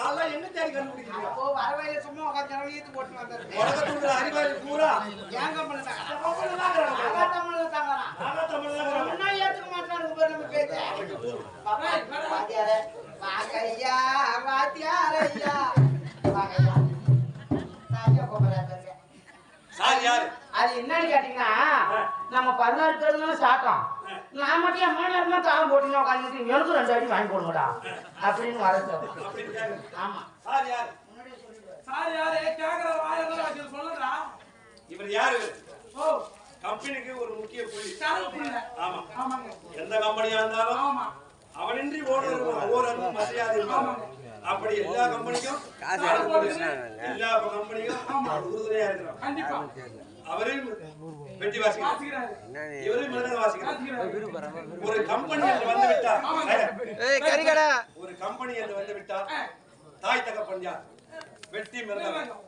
ஆள்லாம் எங்க தேடி கண்டுபிடிக்கிறீங்க? வழியில சும்மா உட்காந்து ஈத்து போட்டு வந்திருக்கேன் உலகத்துல அறிவாளி பூரா. ஏன் கம்பெனி தான் அந்த கம்பெனில தான். நாங்க தமிழ்ல தாங்கலாம் நாங்க தமிழ்ல தான் இருக்கிறோம். முன்னா ஏத்துக்க மாட்டானுங்க பாரு நம்ம பேச்ச. பாப்பா, வாத்தியாரே, வாங்க ஐயா, வாத்தியாரே. சாமியா கூப்பிடுறாரு பாருங்க. சார் யாரு? அது என்னன்னு கேட்டீங்கன்னா நம்ம பதினாறு பேர் சாப்பிட்டோம் நான் மட்டும் என் நேரமா தாளம் போட்டுங்க உட்காந்துட்டு எனக்கு ரெண்டு அடி வாங்கி போடுங்கடா. அப்படின்னு கேக்குறேன். ஆமா. சார் யாரு? சார் யாரு? கேக்குற வாயெல்லாம் சொல்லுடா இவர் யாரு? ஓ. கம்பெனிக்கு ஒரு முக்கிய புள்ளி ஆமா. ஆமாங்க. எந்த கம்பெனியா இருந்தாலும் ஆமா. அவனின்றி ஓடுறது ஒவ்வொரு மரியாதை. அப்படி எல்லா கம்பெனிக்கும் எல்லா கம்பெனிக்கும் உறுதுணையா இருக்கிறோம். கண்டிப்பா. அவரையும் வெட்டி வாசிக்கிறார். இவரையும் வாசிக்கிறார். ஒரு கம்பெனி என்று வந்து கறிக்கடை. ஒரு கம்பெனி என்று வந்து விட்டார் தாய் தகப்பன் யார் வெட்டி மிருதம்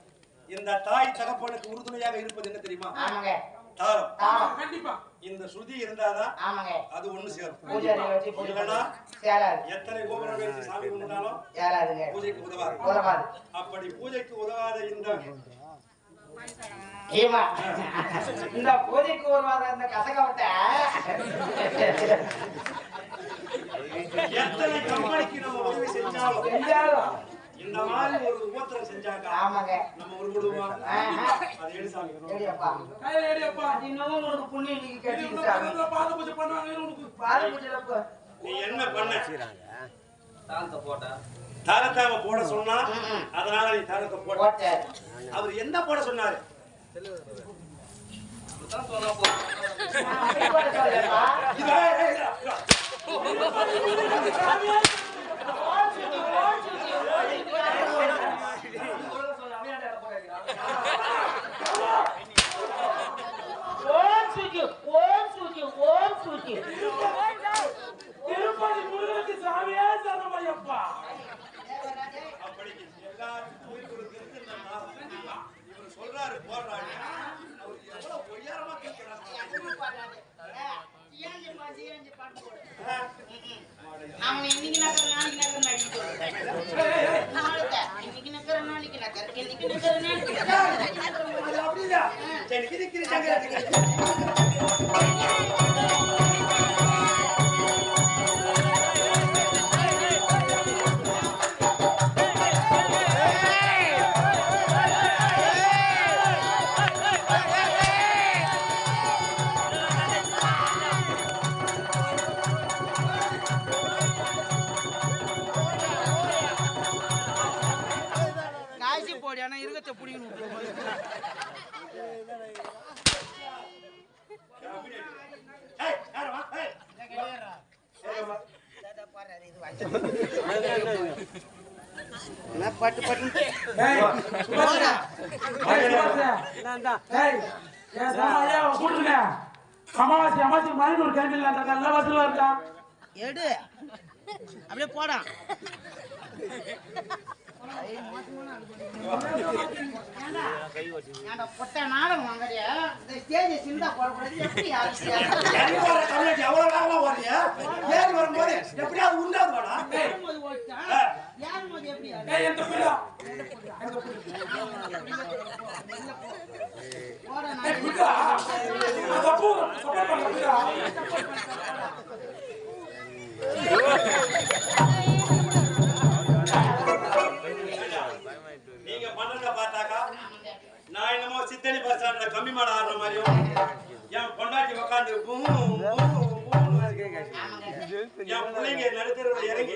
இந்த தாய் தகப்பனுக்கு உறுதுணையாக இருப்பது என்ன தெரியுமா? ஆமாங்க. தாரம். கண்டிப்பா. இந்த சுருதி இருந்தாதான் ஆமாங்க. அது ஒண்ணு சேரும். பூஜாரி வச்சு பூஜை இல்லைன்னா சேராது. எத்தனை கோபுரம் வச்சு சாமி கும்பிட்டாலும் சேராதுங்க. பூஜைக்கு உதவாது. உதவாது. அப்படி பூஜைக்கு உதவாத இந்த ஏமா இந்த பூஜைக்கு வாரம் இந்த கசகவட்டை எத்தனை கம்பெனிக்கு நம்ம உதவி செஞ்சாலும் செஞ்சாலும். இந்த மாதிரி ஒரு உபத்திரம் செஞ்சாக்கா ஆமாங்க. நம்ம. அது ஏடியப்பா கையில ஏடியப்பா. அது உனக்கு பாத பூஜை பண்ணுவாங்க உனக்கு. பூஜையில நீ என்ன பண்ண? தாரத்தாவ போட சொன்னா அதனால நீ தாரத்தை போட போட்டாரு அவர் என்ன போட சொன்னாரு? அவன் இன்னைக்கு நக்கற, நாளைக்கு நக்கற, நாளைக்கு. நாளைக்கு, இன்னைக்கு நக்கற, நாளைக்கு நக்கற, இன்னைக்கு நக்கற, நாளைக்கு நக்கற. அது அப்படி இல்ல சரி நிக்கிது பட்டு பட்டு கூட்டுங்க. அமாவாசை அமாவாசை மணி ஒரு கேண்டில் அந்த நல்ல வசூலா இருக்கா எடு. அப்படியே போடா. பொட்டை நாடகம் வாங்குறியா? இந்த அ சின்னதா போடக்கூடாது. எப்படி எவ்வளவு எப்படியாவது உண்டாது வாடா? ஏறும்போது ஓடிட்டா? ஏறும்போது எப்படி? ஏய் எந்த பிள்ளை போடா, ஏய் நான் பிள்ளை சப்போர்ட் சப்போர்ட் பண்ண பிள்ளை என் பிள்ளைங்க நடுத்தரவுல இறங்கி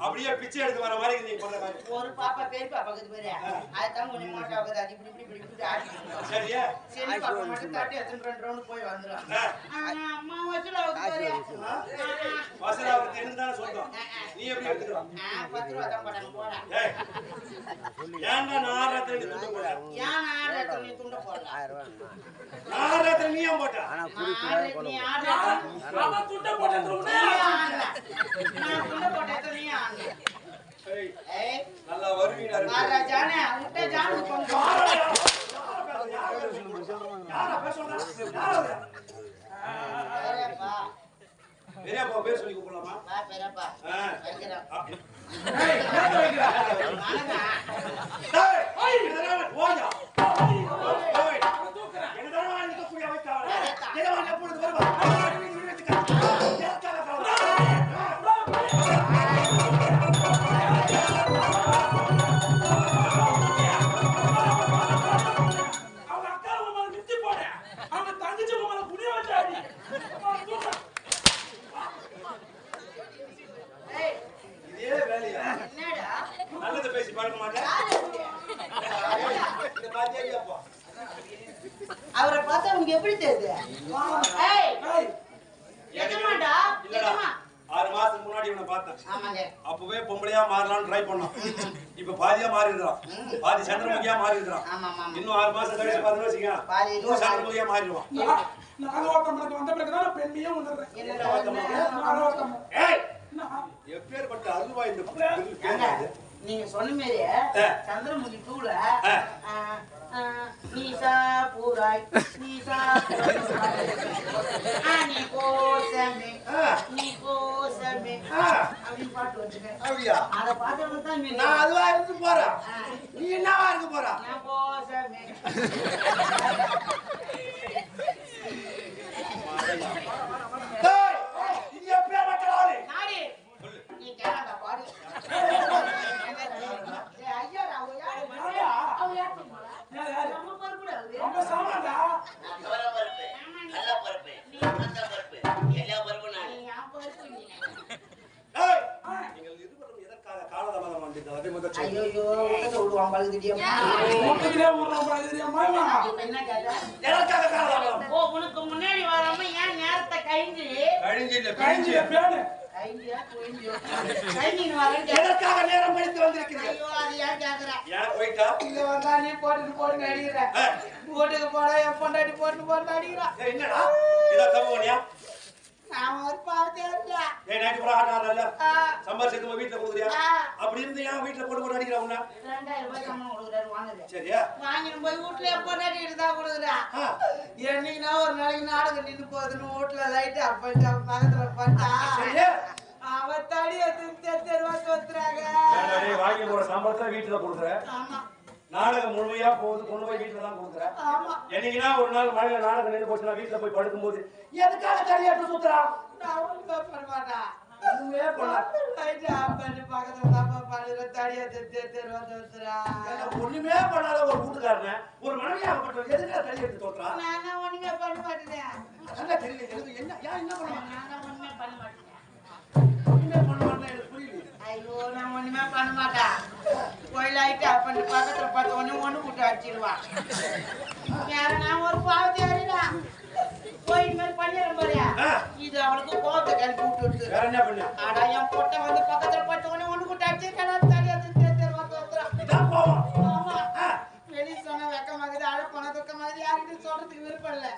அப்படியே பிச்சை எடுத்து வர மாதிரி நீங்க பண்ற மாதிரி ஒரு பாப்பா பெரிய பாப்பா இருக்குது பாரு அதுதான் கொஞ்சம் மோட்டா இருக்குது அது இப்படி இப்படி இப்படி இப்படி ஆடிட்டு இருக்கும். சரியா? சின்ன பாப்பா மட்டும் தட்டி எத்தனை ரெண்டு ரவுண்டு போய் வந்துடும் ஆ, ஆனா அம்மா வச்சுல பாரு. வசராவுக்கு தெரிந்து தானே சொல்றோம். நீ எப்படி எடுத்துக்கிறோம் பத்து ரூபா தான் ஏன்டா நான் நீ துண்டு ஏன் நான் ஆடுறதுக்கு நீ துண்டை போடல? நான் ஆடுறதுல நீ ஏன் போட்ட? அவன் துண்டை. ஆடல. நான் துண்டை போட்டதுக்கு நீ ஆடல. நல்லா வருவீடா இருக்கு. வாடா ஜானே, உன்கிட்ட ஜானு கொஞ்சம். பெரியப்பா, பேர் சொல்லி கூப்பிடலாமா வா பெரியப்பா. வைக்கிறேன். பழக்க மாட்டேன்? அவரை பார்த்தா உனக்கு எப்படி தெரியுது? ஆறு மாசத்துக்கு முன்னாடி இவனை பார்த்தேன். ஆமாங்க. அப்பவே பொம்பளையா மாறலாம்னு ட்ரை பண்ணோம். இப்ப பாதியா மாறி இருக்கிறான் பாதி சந்திரமுகியா மாறி இருக்கிறான் ஆமா ஆமா இன்னும் ஆறு மாசம் கழிச்சு பார்த்தோம்னு வச்சுக்க பாதி இன்னும் சந்திரமுகியா மாறிடுவான். வந்த பிறகுதான் பெண்மையே உணர்றேன். எப்பேற்பட்ட இந்த ஏங்க, நீங்க சொன்ன மாதிரியே. சந்திரமுகி டூல. நீசா பூராய் நீசா நீ கோசமே. நீ கோசமே. அப்படின்னு பாட்டு வச்சுக்கேன் அப்படியா அதை பார்த்தவங்க தான் நீ நான் அதுவா இருந்து போறேன். நீ என்னவா இருக்க போற நான் கோசமே டேய், இது எப்பேற்பட்ட ஆளு? நாடி நீ கேளாத பாடு ஏய், ஐயா அவங்க யாரு யாரா? அவங்க யாரு தெரியுமாடா? யார், யாரு? நம்ம பொறுப்புடா அவரு. ரொம்ப சாமான்டா. பரபரப்பு நல்ல பருப்பு அந்த பருப்பு எல்லா பருப்பும் நான் நீ என் பொறுப்பு நீ. டேய், நீங்கள் இருவரும் எதற்காக காலதாமதம் வந்தீர்கள்? அதை முதல் சொல்லு. ஐயோ ஊர்றோம் பாரு, தெரியுமா இவன்? என்ன கேட்டா எதற்காக காலதாமதம்? ஓ உனக்கு முன்னாடி வராம ஏன் நேரத்தை கழிஞ்சு கழிஞ்சு இல்ல, கழிஞ்சு. கேட்டா. எதற்காக நேரம் கேக்குற ஏன் போயிட்டா? இங்க வந்தா நீ போட்டுட்டு போட்டு அடிக்கிற ஆ. போட்டுக்கு போட என் பொண்டாட்டி போட்டு போட்டு அடிக்கிறா என்னடா? இதா தப்பு பண்ணியா? நான் ஒரு பாவத்தே இல்ல பூரா ஆட்டம் கொடுக்குறியா? ஆ. அப்படி இருந்து ஏன் வீட்டுல போட்டு போட்டு அடிக்கிற உன்னை? ரெண்டாயிரம் ரூபாய் சம்பளம் கொடுக்குறாரு வாங்குது சரியா? வாங்கிட்டு போய் வீட்டுல பொண்டாட்டிட்டு தான் கொடுக்குறா. என்னைக்குனா ஒரு நாளைக்கு நாடகம் நின்று போகுதுன்னு வீட்டுல லைட் அவன் பக்கத்துல பண்ணிட்டா சரியா? அவ தடிய தெருவா தோத்துறாங்க ஏன்டா டேய், வாங்கி போற சம்பளத்தை வீட்டுல கொடுக்குற. ஆமா நாடகம் முழுமையா போகுது கொண்டு போய் வீட்டுல தான் கொடுக்குற ஆமா. என்னைக்குன்னா ஒரு நாள் மழையில நாடகம் நின்று போச்சுன்னா வீட்டுல போய் படுக்கும்போது எதுக்காக தடியாட்டு சுத்துறான் நான் ஒண்ணுமே பண்ண மாட்டேன் பண்ணி பண்ணாத ஒரு கூட்டுக்காரனை ஒரு மனைவியாகப்பட்டவர் எதுக்காக தடி எடுத்து தோற்றா நான் ஒண்ணுமே பண்ண மாட்டேன். தெரியல என்ன என்ன பண்ணுவான் நான் ஒண்ணுமே பண்ண மாட்டேன். ஒண்ணுமே பண்ணுவான்னு எனக்கு புரியல ஐயோ நான் ஒண்ணுமே பண்ண மாட்டேன். ஆஃப் பண்ணி பக்கத்துல பார்த்து ஒண்ணு ஒண்ணு விட்டு அடிச்சிருவான் வேற நான் ஒரு பாவத்தை போய் இந்த மாதிரி பண்ணிடுறேன் பாரு ஆ. இது அவளுக்கு கோவத்தை கிளப்பி விட்டு வேற என்ன பண்ண? ஆடா என் பொட்டை வந்து பக்கத்துல பார்த்து ஒண்ணு ஒண்ணு விட்டு அடிச்சிருக்கா தெரியாது வெளிய சொன்ன வெக்கமாகுது அழ போன துக்கமாகுது யாருக்கிட்டும் சொல்றதுக்கு விருப்பம் இல்லை.